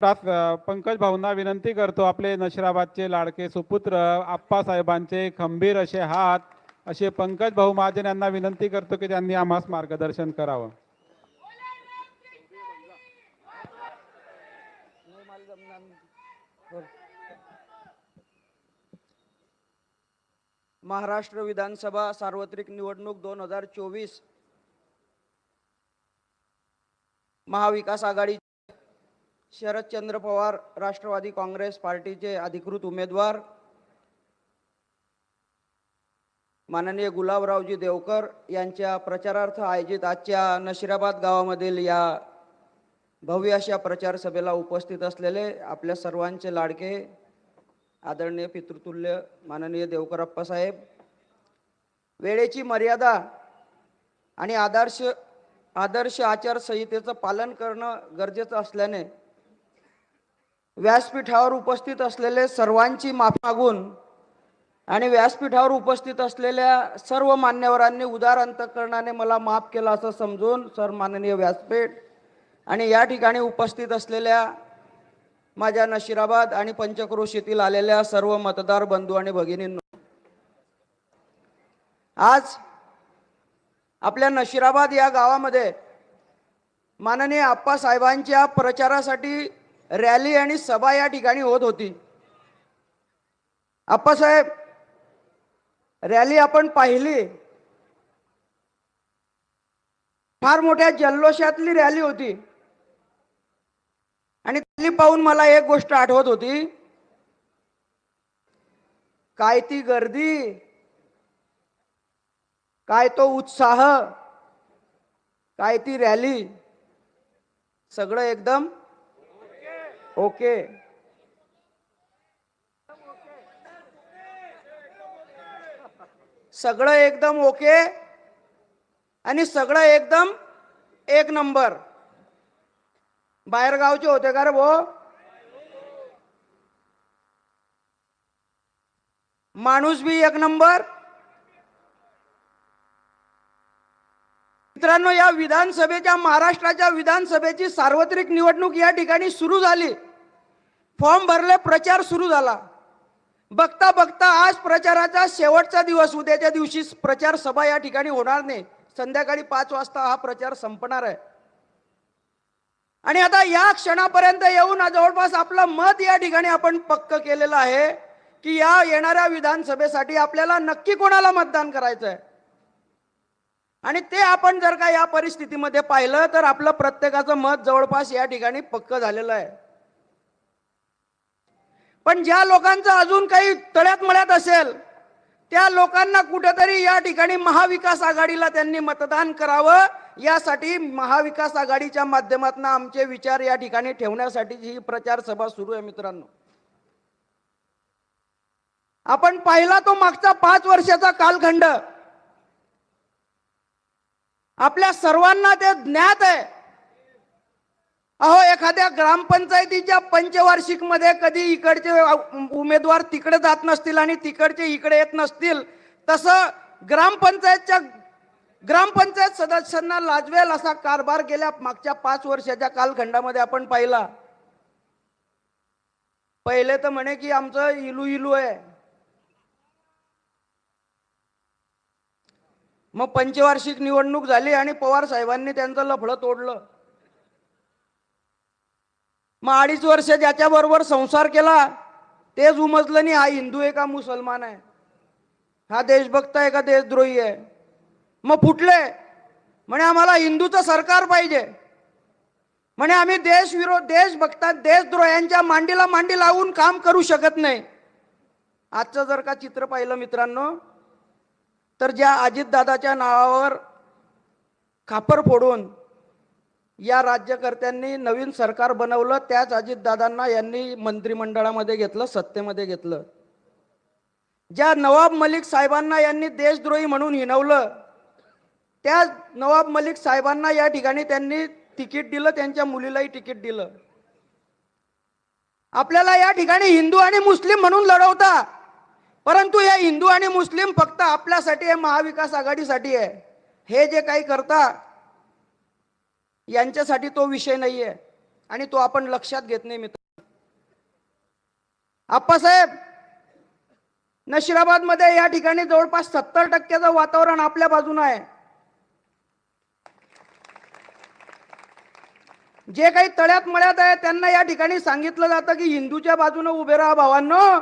पंकज भाऊंना विनंती करतो आपले नशिराबादचे लाडके सुपुत्र आप्पासाहेबांचे खंबीर असे हात असे पंकज भाऊ महाजन यांना विनंती करतो की त्यांनी आम्हास मार्गदर्शन करावं. महाराष्ट्र विधानसभा सार्वत्रिक निवडणूक दोन हजार चोवीस महाविकास आघाडी शरदचंद्र पवार राष्ट्रवादी काँग्रेस पार्टीचे अधिकृत उमेदवार माननीय गुलाबरावजी देवकर यांच्या प्रचारार्थ आयोजित आजच्या नशिराबाद गावामधील या भव्य अशा प्रचार सभेला उपस्थित असलेले आपल्या सर्वांचे लाडके आदरणीय पितृतुल्य माननीय देवकर अप्पासाहेब वेळेची मर्यादा आणि आदर्श आदर्श आचारसंहितेचं पालन करणं गरजेचं असल्याने व्यासपीठावर उपस्थित असलेले सर्वांची माफी मागून आणि व्यासपीठावर उपस्थित असलेल्या सर्व मान्यवरांनी उदार अंतकरणाने मला माफ केला असं समजून सर माननीय व्यासपीठ आणि या ठिकाणी उपस्थित असलेल्या माझ्या नशिराबाद आणि पंचक्रोशीतील आलेल्या सर्व मतदार बंधू आणि भगिनींनो आज आपल्या नशिराबाद या गावामध्ये माननीय आप्पासाहेबांच्या प्रचारासाठी रॅली आणि सभा या ठिकाणी होत होती. आप्पासाहेब रॅली आपण पाहिली. फार मोठ्या जल्लोषातली रॅली होती. आणि त्याली पाहून मला एक गोष्ट आठवत होती. काय ती गर्दी काय तो उत्साह काय ती रॅली सगळं एकदम ओके. सगळं एकदम ओके. आणि सगळं एकदम एक नंबर. बाहेर गावचे होते का रे भो माणूस बी एक नंबर. मित्रांनो या विधानसभेच्या महाराष्ट्राच्या विधानसभेची सार्वत्रिक निवडणूक या ठिकाणी सुरू झाली. फॉर्म भरले प्रचार सुरू झाला. बघता बघता आज प्रचाराचा शेवटचा दिवस उद्याच्या दिवशी प्रचार सभा या ठिकाणी होणार नाही. संध्याकाळी पाच वाजता हा प्रचार संपणार आहे. आणि आता या क्षणापर्यंत येऊन जवळपास आपलं मत या ठिकाणी आपण पक्क केलेलं आहे की या येणाऱ्या विधानसभेसाठी आपल्याला नक्की कोणाला मतदान करायचं आहे आणि ते आपण जर का या परिस्थितीमध्ये पाहिलं तर आपलं प्रत्येकाचं मत जवळपास या ठिकाणी पक्क झालेलं आहे. पण ज्या लोकांचं अजून काही तळ्यात मळ्यात असेल त्या लोकांना कुठेतरी या ठिकाणी महाविकास आघाडीला त्यांनी मतदान करावं यासाठी महाविकास आघाडीच्या माध्यमातून आमचे विचार या ठिकाणी ठेवण्यासाठी ही प्रचार सभा सुरू आहे मित्रांनो. आपण पाहिला तो मागचा पाच वर्षाचा कालखंड. आपल्या सर्वांना ते ज्ञात आहे. अहो एखाद्या ग्रामपंचायतीच्या पंचवार्षिकमध्ये कधी इकडचे उमेदवार तिकडे जात नसतील आणि तिकडचे इकडे येत नसतील तसं ग्रामपंचायतच्या ग्रामपंचायत सदस्यांना लाजवेल असा कारभार गेल्या मागच्या पाच वर्षाच्या कालखंडामध्ये आपण पाहिला. पहिले तर म्हणे की आमचं इलू इलू आहे. मग पंचवार्षिक निवडणूक झाली आणि पवार साहेबांनी त्यांचं लफडं तोडलं. मग अडीच वर्ष ज्याच्याबरोबर संसार केला तेच उमजलं नाही हा हिंदू आहे का मुसलमान आहे? हा देशभक्त आहे का देशद्रोही आहे? मग फुटले. म्हणे आम्हाला हिंदूचं सरकार पाहिजे. म्हणे आम्ही देशविरोध देशभक्तात देशद्रोह्यांच्या मांडीला मांडी लावून काम करू शकत नाही. आजचं जर का चित्र पाहिलं मित्रांनो तर ज्या अजितदादाच्या नावावर खापर फोडून या राज्यकर्त्यांनी नवीन सरकार बनवलं त्याच अजितदादांना यांनी मंत्रिमंडळामध्ये घेतलं सत्तेमध्ये घेतलं. ज्या नवाब मलिक साहेबांना यांनी देशद्रोही म्हणून हिनवलं त्या नवाब मलिक साहेबांना या ठिकाणी त्यांनी तिकीट दिलं त्यांच्या मुलीलाही तिकीट दिलं. आपल्याला या ठिकाणी हिंदू आणि मुस्लिम म्हणून लढवता परंतु या हिंदू आणि मुस्लिम फक्त आपल्यासाठी आहे महाविकास आघाडीसाठी आहे. हे जे काही करता यांच्यासाठी तो विषय नाहीये. आणि तो आपण लक्षात घेत नाही मित्र. आप्पासाहेब नशिराबादमध्ये या ठिकाणी जवळपास सत्तर टक्क्याचं वातावरण आपल्या बाजूने आहे. जे काही तळ्यात मळ्यात आहे त्यांना या ठिकाणी सांगितलं जातं की हिंदूच्या बाजूने उभे राहा भावांनो.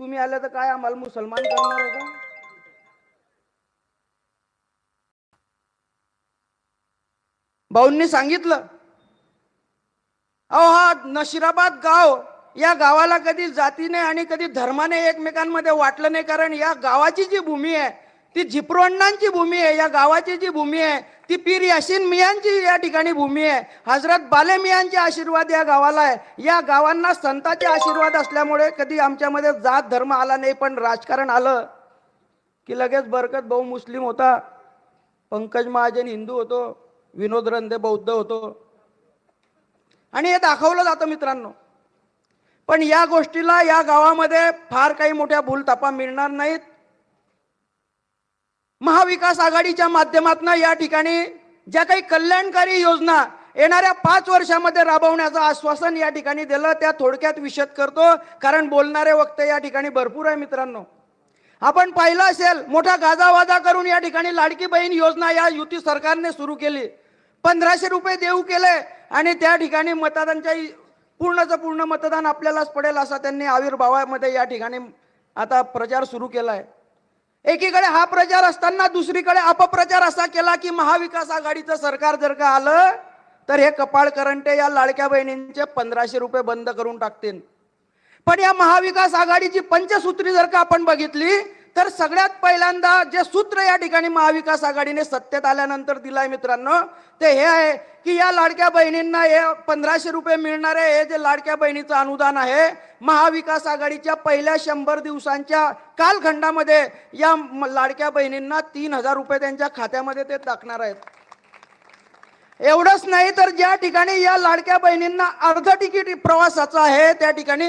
तुम्ही आले तर काय आम्हाला मुसलमान करणार आहे का? भाऊंनी सांगितलं अहो हा नशिराबाद गाव या गावाला कधी जातीने आणि कधी धर्माने एकमेकांमध्ये वाटलं नाही कारण या गावाची जी भूमी आहे ती झिपरोंडांची भूमी आहे या गावाची जी भूमी आहे ती पीर यासीन मियांची या ठिकाणी भूमी आहे. हजरत बाले मियांचे आशीर्वाद या गावाला आहे. या गावांना संतांचे आशीर्वाद असल्यामुळे कधी आमच्यामध्ये जात धर्म आला नाही पण राजकारण आलं की लगेच बरकत भाऊ मुस्लिम होता. पंकज महाजन हिंदू होतो. विनोद रंदे बौद्ध होतो. आणि हे दाखवलं जातं मित्रांनो. पण या गोष्टीला या गावामध्ये फार काही मोठ्या भूलतापा मिळणार नाहीत. महाविकास आघाडीच्या माध्यमातून या ठिकाणी ज्या काही कल्याणकारी योजना येणाऱ्या पाच वर्षामध्ये राबवण्याचं आश्वासन या ठिकाणी दिलं त्या थोडक्यात विशद करतो. कारण बोलणारे वक्त या ठिकाणी भरपूर आहे मित्रांनो. आपण पाहिलं असेल मोठा गाजावाजा करून या ठिकाणी लाडकी बहीण योजना या युती सरकारने सुरू केली. पंधराशे रुपये देऊ केले आणि त्या ठिकाणी मतदानच्या पूर्णचं पूर्ण मतदान आपल्यालाच पडेल असा त्यांनी आविर्भावामध्ये या ठिकाणी आता प्रचार सुरू केलाय. एकीकडे हा प्रचार असताना दुसरीकडे अपप्रचार असा केला की महाविकास आघाडीचं सरकार जर का आलं तर हे कपाळ करंटे या लाडक्या बहिणींचे पंधराशे रुपये बंद करून टाकतील. पण या महाविकास आघाडीची पंचसूत्री जर का आपण बघितली तर सगळ्यात पहिल्यांदा जे सूत्र या ठिकाणी महाविकास आघाडीने सत्तेत आल्यानंतर दिलाय मित्रांनो ते हे आहे की या लाडक्या बहिणींना हे पंधराशे रुपये मिळणारे हे जे लाडक्या बहिणीचं अनुदान आहे महाविकास आघाडीच्या पहिल्या शंभर दिवसांच्या कालखंडामध्ये या लाडक्या बहिणींना तीन हजार रुपये त्यांच्या खात्यामध्ये ते टाकणार आहेत. एवढंच नाही तर ज्या ठिकाणी या लाडक्या बहिणींना अर्ध तिकीट प्रवासाचं आहे त्या ठिकाणी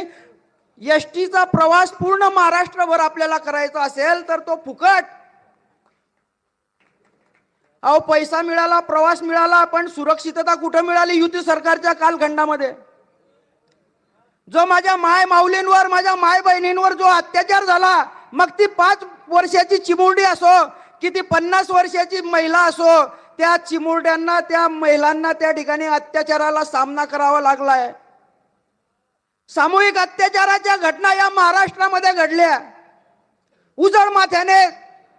एस टीचा प्रवास पूर्ण महाराष्ट्रभर आपल्याला करायचा असेल तर तो फुकट. अहो पैसा मिळाला प्रवास मिळाला पण सुरक्षितता कुठं मिळाली? युती सरकारच्या कालखंडामध्ये. जो माझ्या माय माऊलींवर माझ्या माय बहिणींवर जो अत्याचार झाला मग ती पाच वर्षाची चिमुरडी असो की ती पन्नास वर्षाची महिला असो त्या चिमुरड्यांना त्या महिलांना त्या ठिकाणी अत्याचाराला सामना करावा लागलाय. सामूहिक अत्याचाराच्या घटना या महाराष्ट्रामध्ये घडल्या. उजळ माथ्याने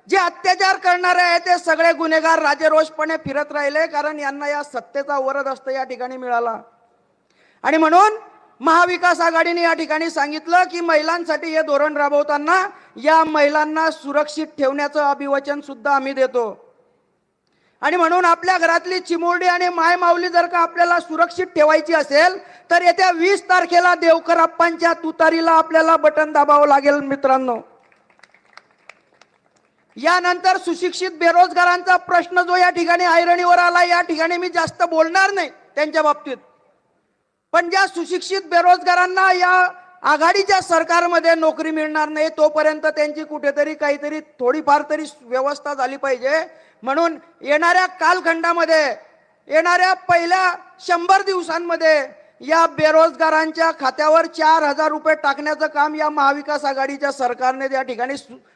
जे अत्याचार करणारे आहे ते सगळे गुन्हेगार राजेरोषपणे फिरत राहिले कारण यांना या सत्तेचा वरद असतं या ठिकाणी मिळाला. आणि म्हणून महाविकास आघाडीने या ठिकाणी सांगितलं की महिलांसाठी हे धोरण राबवताना या महिलांना सुरक्षित ठेवण्याचं अभिवचन सुद्धा आम्ही देतो. आणि म्हणून आपल्या घरातली चिमुरडी आणि माय माऊली जर का आपल्याला सुरक्षित ठेवायची असेल तर येत्या वीस तारखेला देवकर आप्पांच्या तुतारीला आपल्याला बटन दाबावं लागेल मित्रांनो. यानंतर सुशिक्षित बेरोजगारांचा प्रश्न जो या ठिकाणी ऐरणीवर आला या ठिकाणी मी जास्त बोलणार नाही त्यांच्या बाबतीत. पण ज्या सुशिक्षित बेरोजगारांना या आघाडीच्या सरकारमध्ये नोकरी मिळणार नाही तोपर्यंत त्यांची कुठेतरी काहीतरी थोडीफार तरी व्यवस्था झाली पाहिजे. म्हणून येणाऱ्या कालखंडामध्ये येणाऱ्या पहिल्या शंभर दिवसांमध्ये या बेरोजगारांच्या खात्यावर चार हजार रुपये टाकण्याचं काम या महाविकास आघाडीच्या सरकारने त्या ठिकाणी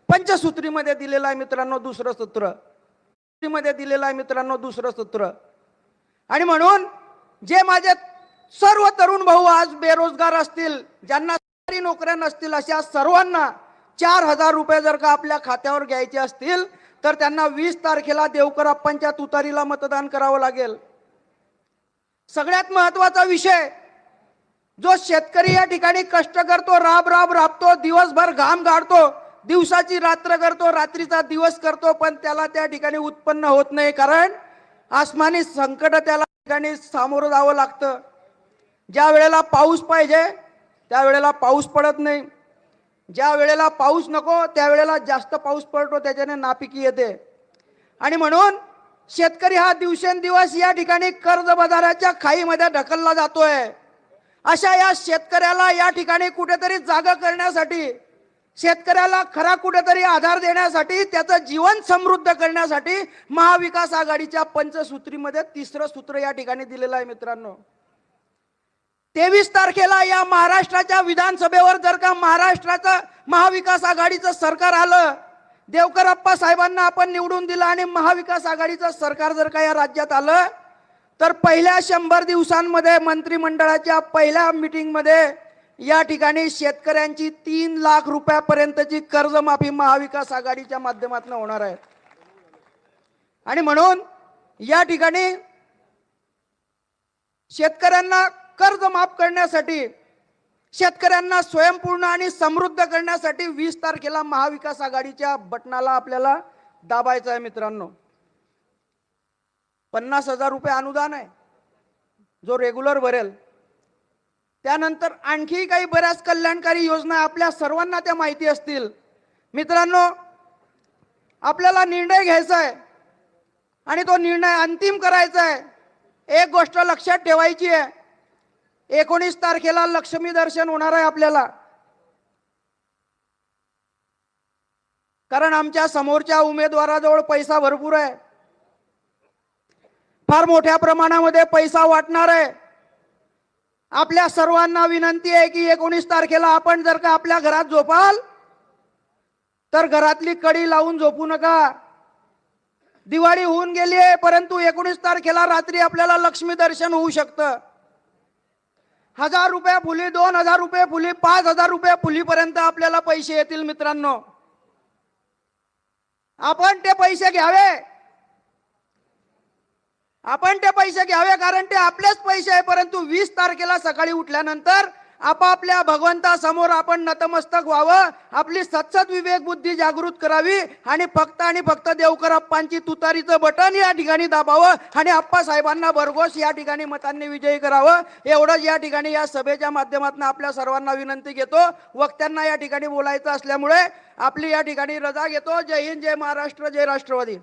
पंचसूत्रीमध्ये दिलेलं आहे मित्रांनो दुसरं सूत्र. मध्ये दिलेलं आहे मित्रांनो दुसरं सूत्र. आणि म्हणून जे माझे सर्व तरुण भाऊ आज बेरोजगार असतील ज्यांना सरकारी नोकऱ्या नसतील अशा सर्वांना चार हजार रुपये जर का आपल्या खात्यावर घ्यायचे असतील तर त्यांना वीस तारखेला देवकर अप्पांच्या तुतारीला मतदान करावं लागेल. सगळ्यात महत्त्वाचा विषय जो शेतकरी या ठिकाणी कष्ट करतो राब राब राबतो दिवसभर घाम गाडतो दिवसाची रात्र करतो रात्रीचा दिवस करतो पण त्याला त्या ठिकाणी उत्पन्न होत नाही कारण आसमानी संकट त्याला ठिकाणी सामोरं जावं लागतं. ज्या वेळेला पाऊस पाहिजे त्यावेळेला पाऊस पडत नाही. ज्या वेळेला पाऊस नको त्यावेळेला जास्त पाऊस पडतो त्याच्याने नापिकी येते. आणि म्हणून शेतकरी हा दिवसेंदिवस या ठिकाणी कर्जबाजाराच्या खाईमध्ये ढकलला जातोय. अशा या शेतकऱ्याला या ठिकाणी कुठेतरी जागा करण्यासाठी शेतकऱ्याला खरा कुठेतरी आधार देण्यासाठी त्याचं जीवन समृद्ध करण्यासाठी महाविकास आघाडीच्या पंचसूत्रीमध्ये तिसरं सूत्र या ठिकाणी दिलेलं आहे मित्रांनो. तेवीस तारखेला या महाराष्ट्राच्या विधानसभेवर जर का महाराष्ट्राचं महाविकास आघाडीचं सरकार आलं देवकर अप्पा साहेबांना आपण निवडून दिलं आणि महाविकास आघाडीचं सरकार जर का या राज्यात आलं तर पहिल्या शंभर दिवसांमध्ये मंत्रिमंडळाच्या पहिल्या मीटिंगमध्ये या ठिकाणी शेतकऱ्यांची तीन लाख रुपयापर्यंतची कर्जमाफी महाविकास आघाडीच्या माध्यमातून होणार आहे. आणि म्हणून या ठिकाणी शेतकऱ्यांना कर्ज माफ करण्यासाठी शेतकऱ्यांना स्वयंपूर्ण आणि समृद्ध करण्यासाठी वीस तारखेला महाविकास आघाडीच्या बटनाला आपल्याला दाबायचं आहे मित्रांनो. पन्नास हजार रुपये अनुदान आहे जो रेग्युलर भरेल. त्यानंतर आणखी काही बऱ्याच कल्याणकारी योजना आपल्या सर्वांना त्या माहिती असतील. मित्रांनो आपल्याला निर्णय घ्यायचा आहे आणि तो निर्णय अंतिम करायचा आहे. एक गोष्ट लक्षात ठेवायची आहे एकोणीस तारखेला लक्ष्मी दर्शन होणार आहे आपल्याला. कारण आमच्या समोरच्या उमेदवाराजवळ पैसा भरपूर आहे. फार मोठ्या प्रमाणामध्ये पैसा वाटणार आहे. आपल्या सर्वांना विनंती आहे की एकोणीस तारखेला आपण जर का आपल्या घरात झोपाल तर घरातली कडी लावून झोपू नका. दिवाळी होऊन गेली आहे परंतु एकोणीस तारखेला रात्री आपल्याला लक्ष्मी दर्शन होऊ शकतं. हजार रुपये फुली दोन हजार रुपये फुली पाच हजार रुपये फुलीपर्यंत आपल्याला पैसे येतील मित्रांनो. आपण ते पैसे घ्यावे. आपण ते पैसे घ्यावे कारण ते आपलेच पैसे आहे परंतु वीस तारखेला सकाळी उठल्यानंतर आपापल्या भगवंतासमोर आपण नतमस्तक व्हावं आपली सतसत विवेक बुद्धी जागृत करावी आणि फक्त आणि फक्त देवकर अप्पांची तुतारीचं बटन या ठिकाणी दाबावं आणि अप्पा साहेबांना भरघोस या ठिकाणी मतांनी विजयी करावं. एवढंच या ठिकाणी या सभेच्या माध्यमातून आपल्या सर्वांना विनंती घेतो. वक्त्यांना या ठिकाणी बोलायचं असल्यामुळे आपली या ठिकाणी रजा घेतो. जय हिंद जय महाराष्ट्र जय राष्ट्रवादी.